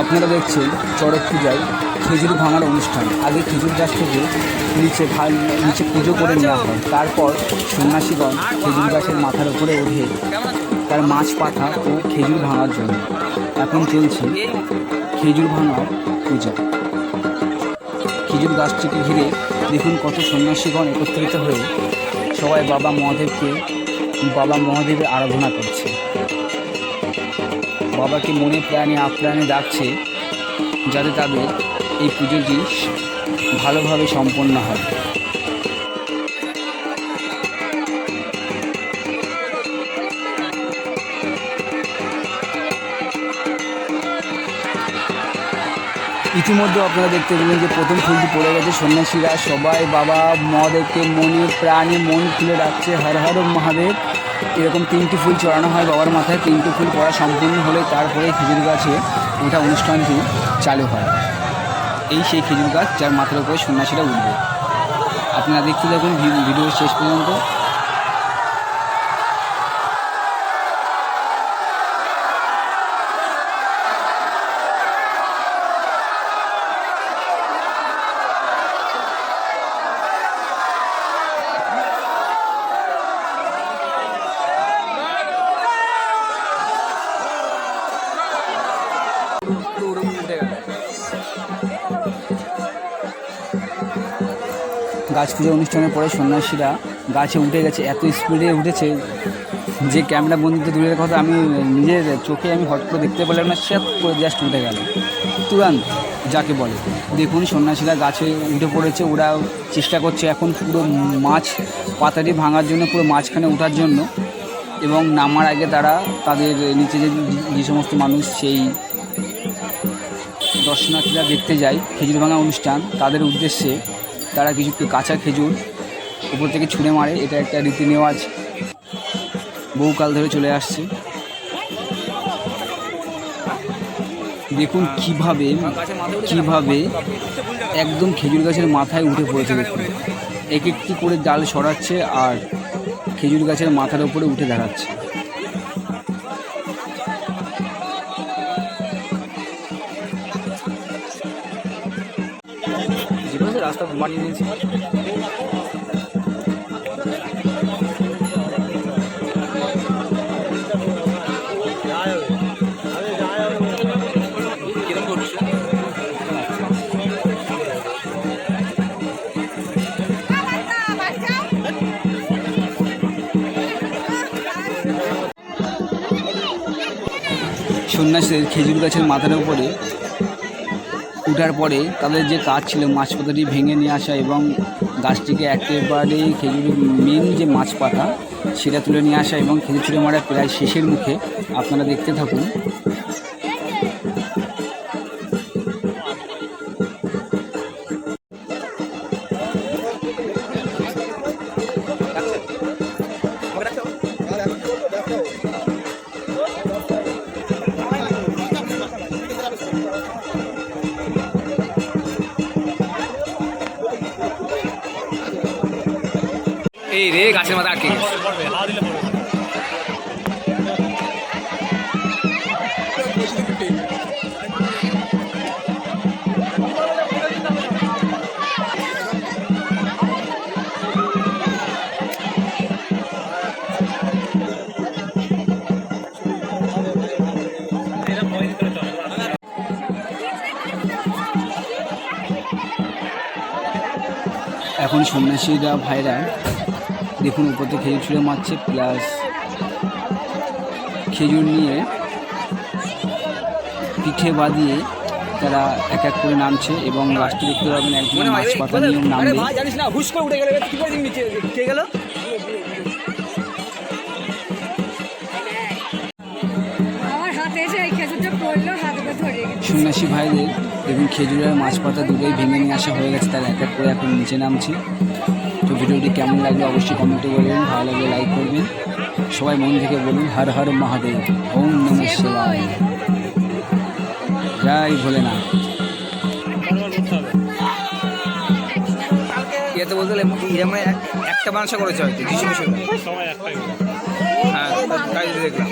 আপনারা দেখছেন চড়ক পূজায় খেজুর ভাঙার অনুষ্ঠান। আগে খেজুর গাছ থেকে নিচে নিচে পুজো করে নেওয়া হয়। তারপর সন্ন্যাসীগণ খেজুর গাছের মাথার উপরে ওঠে তার মাছ পাঠা ও খেজুর ভাঙার জন্য এখন চলছে খেজুর ভাঙার পূজা। খেজুর গাছটিকে ঘিরে দেখুন কত সন্ন্যাসীগণ একত্রিত হয়ে সবাই বাবা মহাদেবকে বাবা মহাদেবের আরাধনা করছে। বাবাকে মনে প্রাণে আপ্রাণে ডাকছে যাতে তাদের এই পুজোটি ভালোভাবে সম্পন্ন হয়। ইতিমধ্যে আপনারা দেখতে পেলেন যে প্রথম ফুলটি পড়ে গেছে সন্ন্যাসীরা। সবাই বাবা মহাদেবকে মনে প্রাণে মন খুলে রাখছে হর হর মহাদেব। এরকম তিনটি ফুল চড়ানো হয় বাবার মাথায়। তিনটি ফুল পড়া সম্পূর্ণ হলে তারপরে খেজুর গাছে ওঠা অনুষ্ঠানটি চালু হয়। এই সেই খেজুর গাছ যার মাথার উপরে সন্ন্যাসীরা উঠবে। আপনারা দেখতে থাকুন ভিডিও শেষ পর্যন্ত। গাছ পুজো অনুষ্ঠানের পরে সন্ন্যাসীরা গাছে উঠে গেছে, এত স্পিডে উঠেছে যে ক্যামেরা বন্দিতে দূরের কথা, আমি নিজের চোখে আমি হট করে দেখতে পেলাম না সে করে জাস্ট উঠে গেল। তুরান্ত, যাকে বলে। দেখুন, সন্ন্যাসীরা গাছে উঠে পড়েছে, ওরা চেষ্টা করছে এখন পুরো মাছ পাতাটি ভাঙার জন্য, পুরো মাঝখানে ওঠার জন্য এবং নামার আগে তারা তাদের নিচে যে যে সমস্ত মানুষ সেই দর্শনার্থীরা দেখতে যায়, খেজুর ভাঙা অনুষ্ঠান, তাদের উদ্দেশ্যে তারা কিছু কাঁচা খেজুর উপর থেকে ছুঁড়ে মারে, এটা একটা রীতি নেওয়াজ বহুকাল ধরে চলে আসছে। দেখুন কীভাবে কীভাবে একদম খেজুর গাছের মাথায় উঠে পড়েছে। দেখুন এক একটি করে ডাল সরাচ্ছে আর খেজুর গাছের মাথার উপরে উঠে দাঁড়াচ্ছে। জীবনে রাস্তা বানিয়ে দিয়েছি সন্ন্যাসীদের খেজুর গাছের মাথার উপরে উঠার পরে তাদের যে কাজ ছিল মাছ পাতাটি ভেঙে নিয়ে আসা এবং গাছটিকে একেবারে খেজুর মেন যে মাছ পাতা, সেটা তুলে নিয়ে আসা এবং খেজুর ছুঁড়ে মারা প্রায় শেষের মুখে। আপনারা দেখতে থাকুন। এই রে গাছের মাথা আটকে। এখন সন্ন্যাসীরা ভাইরা দেখুন উপর থেকে খেজুর ছুঁড়ে মারছে প্লাস খেজুর নিয়ে পিঠে বাঁধিয়ে তারা এক এক করে নামছে এবং লাস্টে দেখতে পাবেন একজন মাছ পাতা নিয়ে নামবে। জানিস না হুশ করে উঠে গেলে। কি করে নিচে? কে গেল? আমার হাতে এসে এই খেজুরটা পড়ল হাতে ধরে গেছে। সন্ন্যাসী ভাইদের দেখুন খেজুরের মাছ পাতা দুটোই ভেঙে নিয়ে আসা হয়ে গেছে তারা এক এক করে এখন নিচে নামছি। ভিডিওটি কেমন লাগল অবশ্যই কমেন্টে বলবেন ভালো লাগলে লাইক করবেন। সবাই মন থেকে বলুন হর হর মহাদেব ওম নম শিবায়। জয় ভোলেনাথ। ইয়েতে বলতে গেলে এরকম এক- একটা মানুষে করেছে হয়তো যিশু মিশু হ্যাঁ তাই দেখলাম।